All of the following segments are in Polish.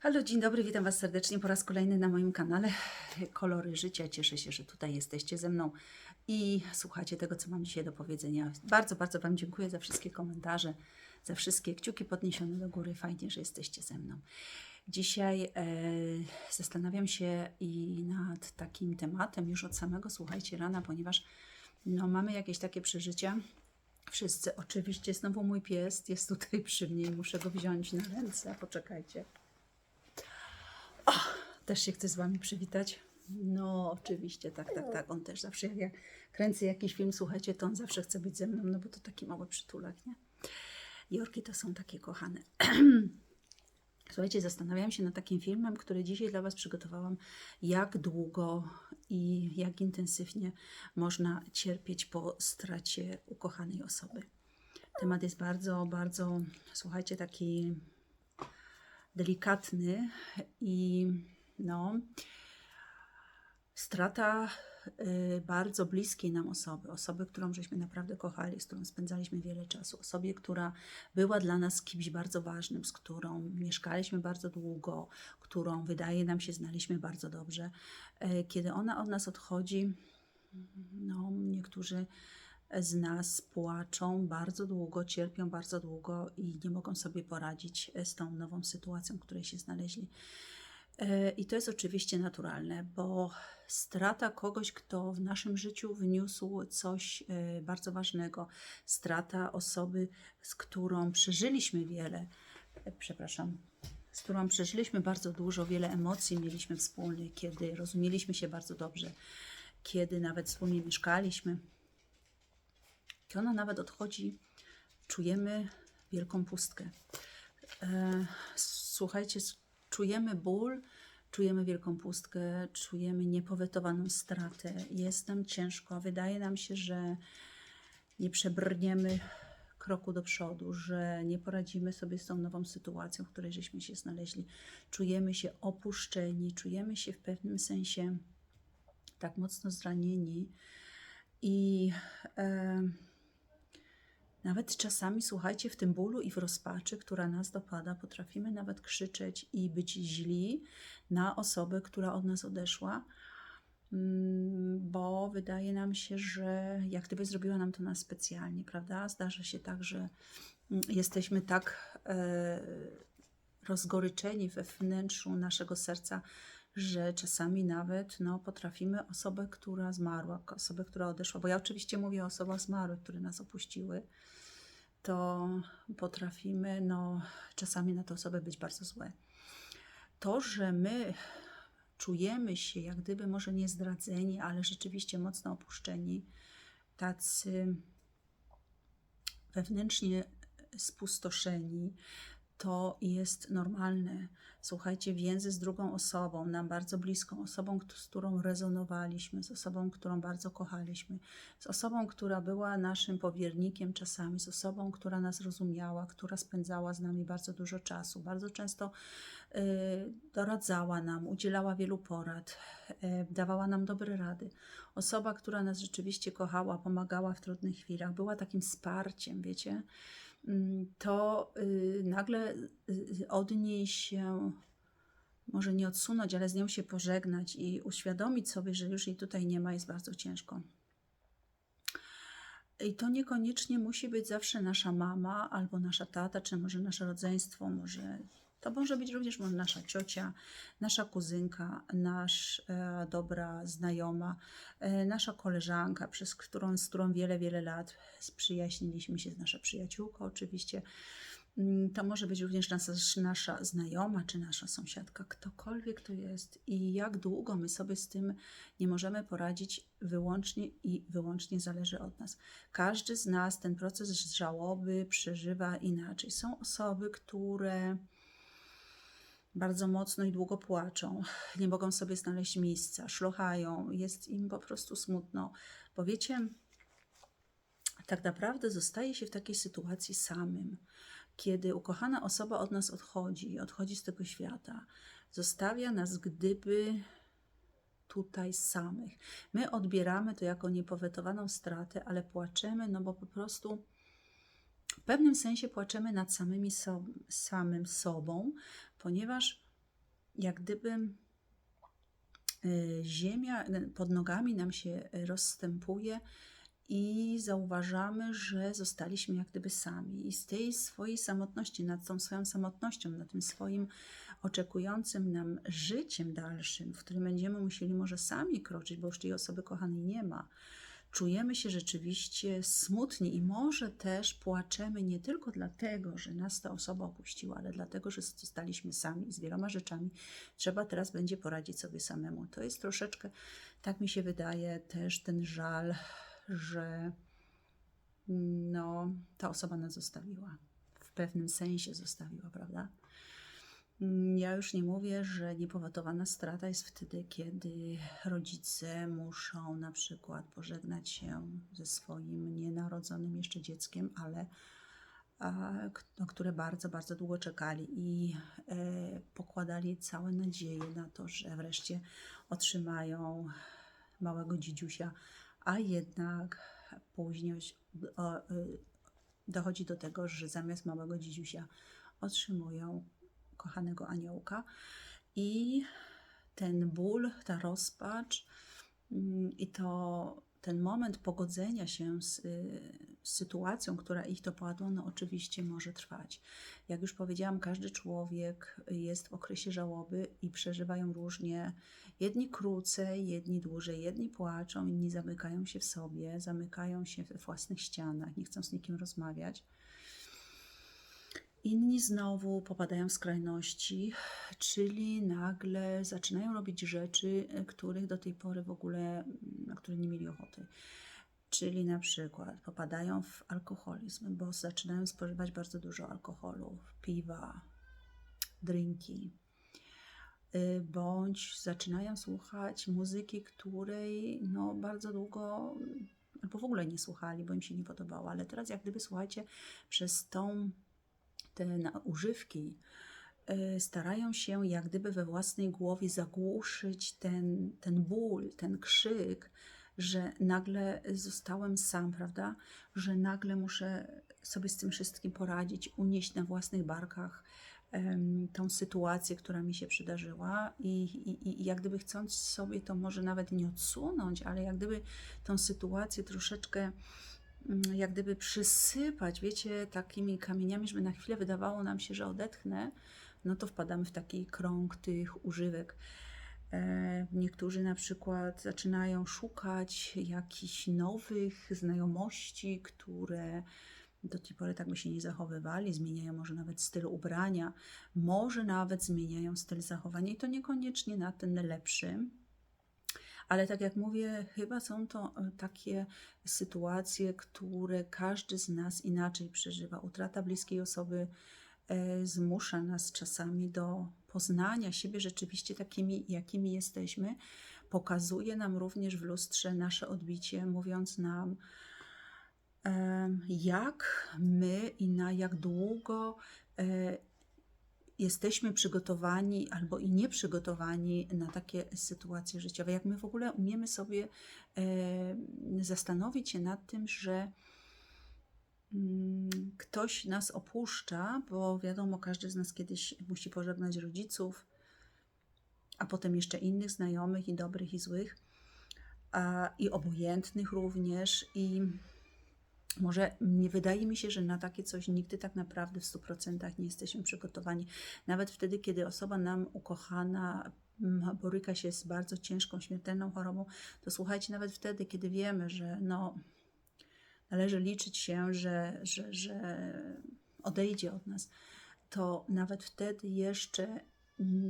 Halo, dzień dobry, witam Was serdecznie po raz kolejny na moim kanale Kolory Życia. Cieszę się, że tutaj jesteście ze mną i słuchacie tego, co mam dzisiaj do powiedzenia. Bardzo, bardzo Wam dziękuję za wszystkie komentarze, za wszystkie kciuki podniesione do góry. Fajnie, że jesteście ze mną. Dzisiaj e, zastanawiam się i nad takim tematem już od samego, słuchajcie, rana, ponieważ no, mamy jakieś takie przeżycia. Wszyscy, oczywiście, znowu mój pies jest tutaj przy mnie i muszę go wziąć na ręce. Poczekajcie. Też się chcę z Wami przywitać. No, oczywiście, tak, tak, tak. On też zawsze, jak ja kręcę jakiś film, słuchajcie, to on zawsze chce być ze mną, no bo to taki mały przytulak, nie? Jorki to są takie kochane. Słuchajcie, zastanawiałam się nad takim filmem, który dzisiaj dla Was przygotowałam, jak długo i jak intensywnie można cierpieć po stracie ukochanej osoby. Temat jest bardzo, bardzo, słuchajcie, taki delikatny i no, strata y, bardzo bliskiej nam osoby, osoby, którą żeśmy naprawdę kochali, z którą spędzaliśmy wiele czasu, osobie, która była dla nas kimś bardzo ważnym, z którą mieszkaliśmy bardzo długo, którą wydaje nam się znaliśmy bardzo dobrze. Y, Kiedy ona od nas odchodzi, no, niektórzy z nas płaczą bardzo długo, cierpią bardzo długo i nie mogą sobie poradzić z tą nową sytuacją, w której się znaleźli. E, I to jest oczywiście naturalne, bo strata kogoś, kto w naszym życiu wniósł coś e, bardzo ważnego, strata osoby, z którą przeżyliśmy wiele, e, przepraszam, z którą przeżyliśmy bardzo dużo, wiele emocji mieliśmy wspólnych, kiedy rozumieliśmy się bardzo dobrze, kiedy nawet wspólnie mieszkaliśmy. Kiedy ona nawet odchodzi, czujemy wielką pustkę. E, Słuchajcie, czujemy ból, czujemy wielką pustkę, czujemy niepowetowaną stratę. Jest nam ciężko, wydaje nam się, że nie przebrniemy kroku do przodu, że nie poradzimy sobie z tą nową sytuacją, w której żeśmy się znaleźli. Czujemy się opuszczeni, czujemy się w pewnym sensie tak mocno zranieni i e, nawet czasami, słuchajcie, w tym bólu i w rozpaczy, która nas dopada, potrafimy nawet krzyczeć i być źli na osobę, która od nas odeszła, mm, bo wydaje nam się, że jak gdyby zrobiła nam to na specjalnie, prawda? Zdarza się tak, że mm, jesteśmy tak e, rozgoryczeni we wnętrzu naszego serca, że czasami nawet no, potrafimy osobę, która zmarła, osobę, która odeszła, bo ja oczywiście mówię o osobach zmarłych, które nas opuściły, to potrafimy no, czasami na tę osobę być bardzo złe. To, że my czujemy się jak gdyby może nie zdradzeni, ale rzeczywiście mocno opuszczeni, tacy wewnętrznie spustoszeni, to jest normalne. Słuchajcie, więzy z drugą osobą, nam bardzo bliską, osobą, z którą rezonowaliśmy, z osobą, którą bardzo kochaliśmy, z osobą, która była naszym powiernikiem czasami, z osobą, która nas rozumiała, która spędzała z nami bardzo dużo czasu, bardzo często doradzała nam, udzielała wielu porad, y, dawała nam dobre rady. Osoba, która nas rzeczywiście kochała, pomagała w trudnych chwilach, była takim wsparciem, wiecie mm, to y, nagle y, od niej się, może nie odsunąć, ale z nią się pożegnać i uświadomić sobie, że już jej tutaj nie ma, jest bardzo ciężko. I to niekoniecznie musi być zawsze nasza mama albo nasza tata, czy może nasze rodzeństwo, może to może być również nasza ciocia, nasza kuzynka, nasz e, dobra znajoma, e, nasza koleżanka, przez którą, z którą wiele, wiele lat sprzyjaźniliśmy się, nasza przyjaciółka oczywiście. Mm, To może być również nasza, nasza znajoma czy nasza sąsiadka, ktokolwiek to jest i jak długo my sobie z tym nie możemy poradzić, wyłącznie i wyłącznie zależy od nas. Każdy z nas ten proces żałoby przeżywa inaczej. Są osoby, które bardzo mocno i długo płaczą, nie mogą sobie znaleźć miejsca, szlochają, jest im po prostu smutno. Bo wiecie, tak naprawdę zostaje się w takiej sytuacji samym, kiedy ukochana osoba od nas odchodzi, odchodzi z tego świata, zostawia nas gdyby tutaj samych. My odbieramy to jako niepowetowaną stratę, ale płaczemy, no bo po prostu pewnym sensie płaczemy nad samymi so, samym sobą, ponieważ jak gdyby y, ziemia pod nogami nam się rozstępuje i zauważamy, że zostaliśmy jak gdyby sami. I z tej swojej samotności, nad tą swoją samotnością, nad tym swoim oczekującym nam życiem dalszym, w którym będziemy musieli może sami kroczyć, bo już tej osoby kochanej nie ma, czujemy się rzeczywiście smutni i może też płaczemy nie tylko dlatego, że nas ta osoba opuściła, ale dlatego, że zostaliśmy sami z wieloma rzeczami. Trzeba teraz będzie poradzić sobie samemu. To jest troszeczkę, tak mi się wydaje, też ten żal, że no, ta osoba nas zostawiła. W pewnym sensie zostawiła, prawda? Ja już nie mówię, że niepowetowana strata jest wtedy, kiedy rodzice muszą na przykład pożegnać się ze swoim nienarodzonym jeszcze dzieckiem, ale a, k- no, które bardzo, bardzo długo czekali i e, pokładali całe nadzieje na to, że wreszcie otrzymają małego dzidziusia, a jednak później dochodzi do tego, że zamiast małego dzidziusia otrzymują kochanego aniołka i ten ból, ta rozpacz mm, i to ten moment pogodzenia się z, y, z sytuacją, która ich dopadła, no oczywiście może trwać. Jak już powiedziałam, każdy człowiek jest w okresie żałoby i przeżywają różnie. Jedni krócej, jedni dłużej, jedni płaczą, inni zamykają się w sobie, zamykają się we własnych ścianach, nie chcą z nikim rozmawiać. Inni znowu popadają w skrajności, czyli nagle zaczynają robić rzeczy, e, których do tej pory w ogóle, mm, na które nie mieli ochoty. Czyli na przykład popadają w alkoholizm, bo zaczynają spożywać bardzo dużo alkoholu, piwa, drinki, y, bądź zaczynają słuchać muzyki, której no, bardzo długo mm, albo w ogóle nie słuchali, bo im się nie podobało, ale teraz jak gdyby słuchajcie, przez tą te używki y, starają się jak gdyby we własnej głowie zagłuszyć ten, ten ból, ten krzyk, że nagle zostałem sam, prawda? Że nagle muszę sobie z tym wszystkim poradzić, unieść na własnych barkach em, tą sytuację, która mi się przydarzyła i, i, i jak gdyby chcąc sobie to może nawet nie odsunąć, ale jak gdyby tą sytuację troszeczkę jak gdyby przysypać, wiecie, takimi kamieniami, żeby na chwilę wydawało nam się, że odetchnę, no to wpadamy w taki krąg tych używek. E, Niektórzy na przykład zaczynają szukać jakichś nowych znajomości, które do tej pory tak by się nie zachowywali, zmieniają może nawet styl ubrania, może nawet zmieniają styl zachowania i to niekoniecznie na ten lepszy. Ale tak jak mówię, chyba są to e, takie sytuacje, które każdy z nas inaczej przeżywa. Utrata bliskiej osoby e, zmusza nas czasami do poznania siebie rzeczywiście takimi, jakimi jesteśmy. Pokazuje nam również w lustrze nasze odbicie, mówiąc nam, jak my i na jak długo e, jesteśmy przygotowani albo i nieprzygotowani na takie sytuacje życiowe. Jak my w ogóle umiemy sobie zastanowić się nad tym, że mm, ktoś nas opuszcza, bo wiadomo, każdy z nas kiedyś musi pożegnać rodziców, a potem jeszcze innych znajomych, i dobrych, i złych, a, i obojętnych również. I może nie wydaje mi się, że na takie coś nigdy tak naprawdę w 100% nie jesteśmy przygotowani. Nawet wtedy, kiedy osoba nam ukochana mm, boryka się z bardzo ciężką, śmiertelną chorobą, to słuchajcie, nawet wtedy, kiedy wiemy, że no, należy liczyć się, że, że, że odejdzie od nas, to nawet wtedy jeszcze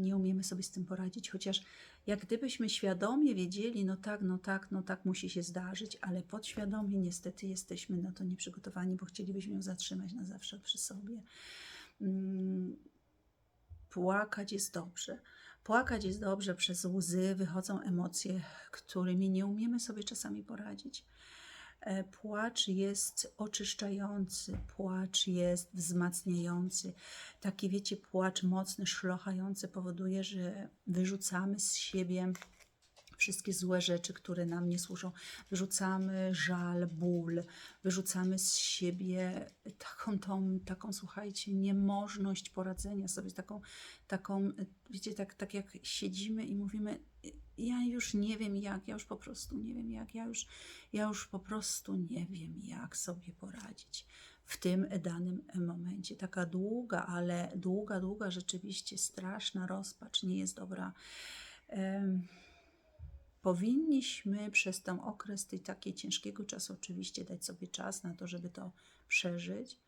nie umiemy sobie z tym poradzić, chociaż jak gdybyśmy świadomie wiedzieli, no tak, no tak, no tak musi się zdarzyć, ale podświadomie niestety jesteśmy na to nieprzygotowani, bo chcielibyśmy ją zatrzymać na zawsze przy sobie. Mm, Płakać jest dobrze. Płakać jest dobrze, przez łzy wychodzą emocje, którymi nie umiemy sobie czasami poradzić. E, Płacz jest oczyszczający, płacz jest wzmacniający. Taki, wiecie, płacz mocny, szlochający powoduje, że wyrzucamy z siebie wszystkie złe rzeczy, które nam nie służą. Wyrzucamy żal, ból, wyrzucamy z siebie taką, tą, taką słuchajcie, niemożność poradzenia sobie, taką, taką wiecie, tak, tak jak siedzimy i mówimy, ja już nie wiem jak, ja już po prostu nie wiem jak, ja już, ja już po prostu nie wiem jak sobie poradzić w tym danym momencie. Taka długa, ale długa, długa, rzeczywiście straszna rozpacz nie jest dobra. Em, powinniśmy przez ten okres tej takiej ciężkiego czasu oczywiście dać sobie czas na to, żeby to przeżyć,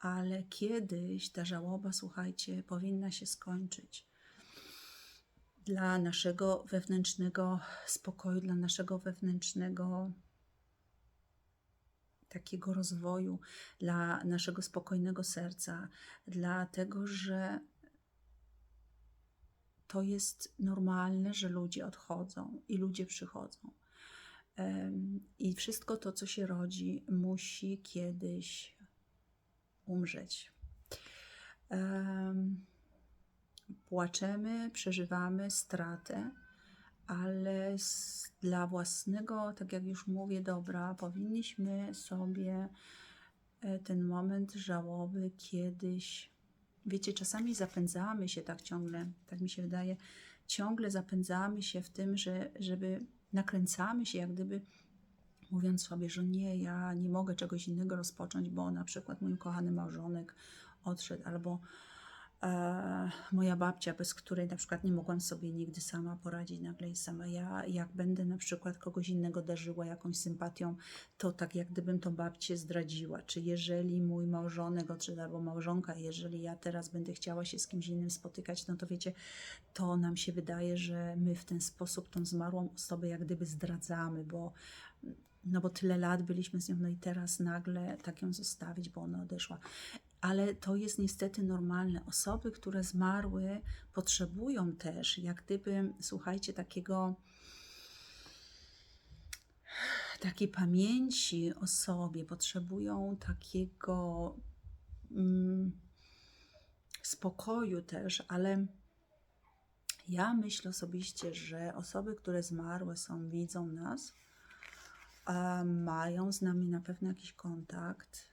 ale kiedyś ta żałoba, słuchajcie, powinna się skończyć. Dla naszego wewnętrznego spokoju, dla naszego wewnętrznego takiego rozwoju, dla naszego spokojnego serca, dlatego że to jest normalne, że ludzie odchodzą i ludzie przychodzą. I wszystko to, co się rodzi, musi kiedyś umrzeć. Em, Płaczemy, przeżywamy stratę, ale dla własnego, tak jak już mówię, dobra, powinniśmy sobie e, ten moment żałoby kiedyś. Wiecie, czasami zapędzamy się tak ciągle, tak mi się wydaje, ciągle zapędzamy się w tym, że, żeby nakręcamy się, jak gdyby mówiąc sobie, że nie, ja nie mogę czegoś innego rozpocząć, bo na przykład mój kochany małżonek odszedł, albo moja babcia, bez której na przykład nie mogłam sobie nigdy sama poradzić, nagle jest sama ja, jak będę na przykład kogoś innego darzyła jakąś sympatią, to tak jak gdybym tą babcię zdradziła, czy jeżeli mój małżonek odszedł albo małżonka, jeżeli ja teraz będę chciała się z kimś innym spotykać, no to wiecie, to nam się wydaje, że my w ten sposób tą zmarłą osobę jak gdyby zdradzamy, bo no bo tyle lat byliśmy z nią, no i teraz nagle tak ją zostawić, bo ona odeszła. Ale to jest niestety normalne. Osoby, które zmarły, potrzebują też, jak gdyby, słuchajcie, takiego takiej pamięci o sobie, potrzebują takiego mm, spokoju też, ale ja myślę osobiście, że osoby, które zmarłe są, widzą nas, mają z nami na pewno jakiś kontakt,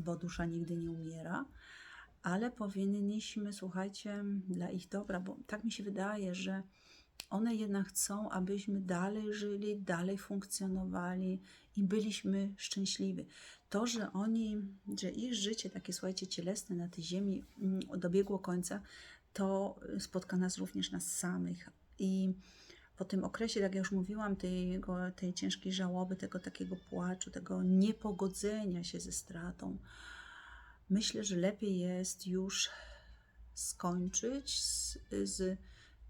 bo dusza nigdy nie umiera, ale powinniśmy, słuchajcie, dla ich dobra, bo tak mi się wydaje, że one jednak chcą, abyśmy dalej żyli, dalej funkcjonowali i byliśmy szczęśliwi. To, że oni, że ich życie, takie słuchajcie, cielesne na tej ziemi mm, dobiegło końca, to spotka nas również nas samych. I po tym okresie, tak jak już mówiłam, tej, tej ciężkiej żałoby, tego takiego płaczu, tego niepogodzenia się ze stratą, myślę, że lepiej jest już skończyć z, z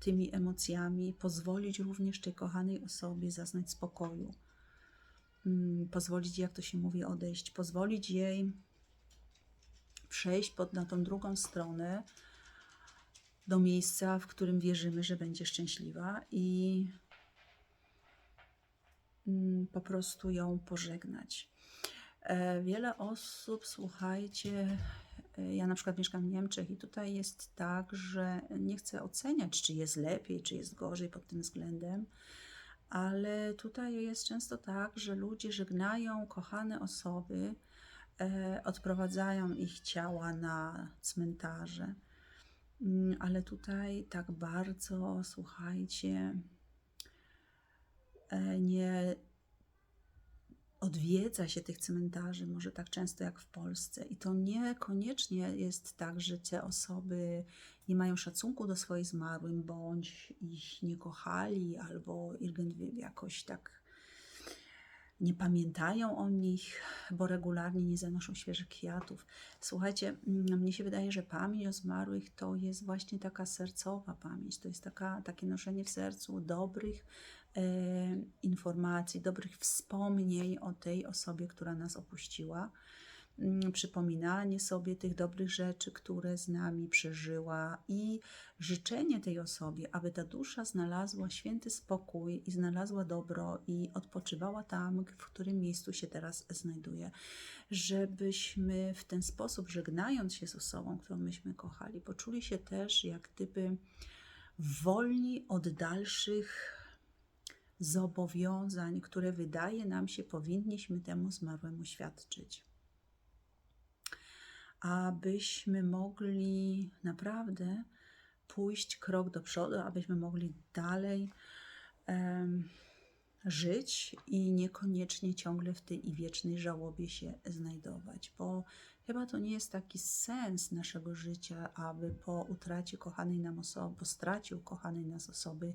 tymi emocjami, pozwolić również tej kochanej osobie zaznać spokoju, mm, pozwolić, jak to się mówi, odejść, pozwolić jej przejść pod, na tą drugą stronę, do miejsca, w którym wierzymy, że będzie szczęśliwa i mm, po prostu ją pożegnać. E, wiele osób, słuchajcie, e, ja na przykład mieszkam w Niemczech i tutaj jest tak, że nie chcę oceniać, czy jest lepiej, czy jest gorzej pod tym względem, ale tutaj jest często tak, że ludzie żegnają kochane osoby, e, odprowadzają ich ciała na cmentarze ale tutaj tak bardzo, słuchajcie, e, nie odwiedza się tych cmentarzy może tak często jak w Polsce. I to niekoniecznie jest tak, że te osoby nie mają szacunku do swoich zmarłych, bądź ich nie kochali, albo jakoś tak nie pamiętają o nich, bo regularnie nie zanoszą świeżych kwiatów. Słuchajcie, mm, mnie się wydaje, że pamięć o zmarłych to jest właśnie taka sercowa pamięć, to jest taka, takie noszenie w sercu dobrych e, informacji, dobrych wspomnień o tej osobie, która nas opuściła. Mm, przypominanie sobie tych dobrych rzeczy, które z nami przeżyła i życzenie tej osobie, aby ta dusza znalazła święty spokój i znalazła dobro i odpoczywała tam, w którym miejscu się teraz znajduje. Żebyśmy w ten sposób, żegnając się z osobą, którą myśmy kochali, poczuli się też jak gdyby wolni od dalszych zobowiązań, które wydaje nam się powinniśmy temu zmarłemu świadczyć. Abyśmy mogli naprawdę pójść krok do przodu, abyśmy mogli dalej em, żyć i niekoniecznie ciągle w tej i wiecznej żałobie się znajdować, bo chyba to nie jest taki sens naszego życia, aby po utracie kochanej nam osoby, po stracie ukochanej nas osoby,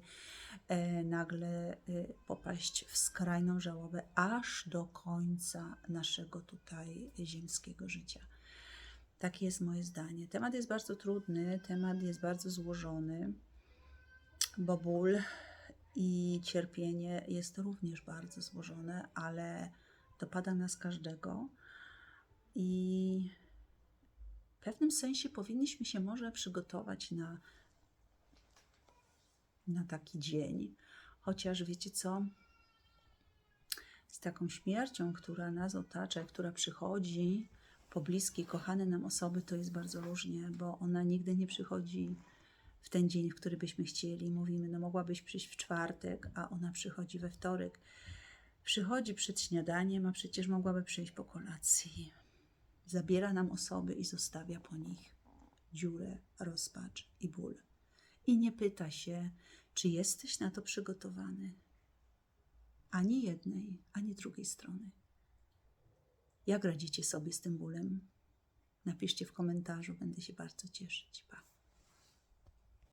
e, nagle e, popaść w skrajną żałobę aż do końca naszego tutaj ziemskiego życia. Takie jest moje zdanie. Temat jest bardzo trudny, temat jest bardzo złożony, bo ból i cierpienie jest również bardzo złożone, ale dopada nas każdego i w pewnym sensie powinniśmy się może przygotować na, na taki dzień. Chociaż wiecie co? Z taką śmiercią, która nas otacza, która przychodzi po bliskiej, kochane nam osoby, to jest bardzo różnie, bo ona nigdy nie przychodzi w ten dzień, w który byśmy chcieli. Mówimy, no mogłabyś przyjść w czwartek, a ona przychodzi we wtorek. Przychodzi przed śniadaniem, a przecież mogłaby przyjść po kolacji. Zabiera nam osoby i zostawia po nich dziurę, rozpacz i ból. I nie pyta się, czy jesteś na to przygotowany. Ani jednej, ani drugiej strony. Jak radzicie sobie z tym bólem? Napiszcie w komentarzu, będę się bardzo cieszyć. Pa.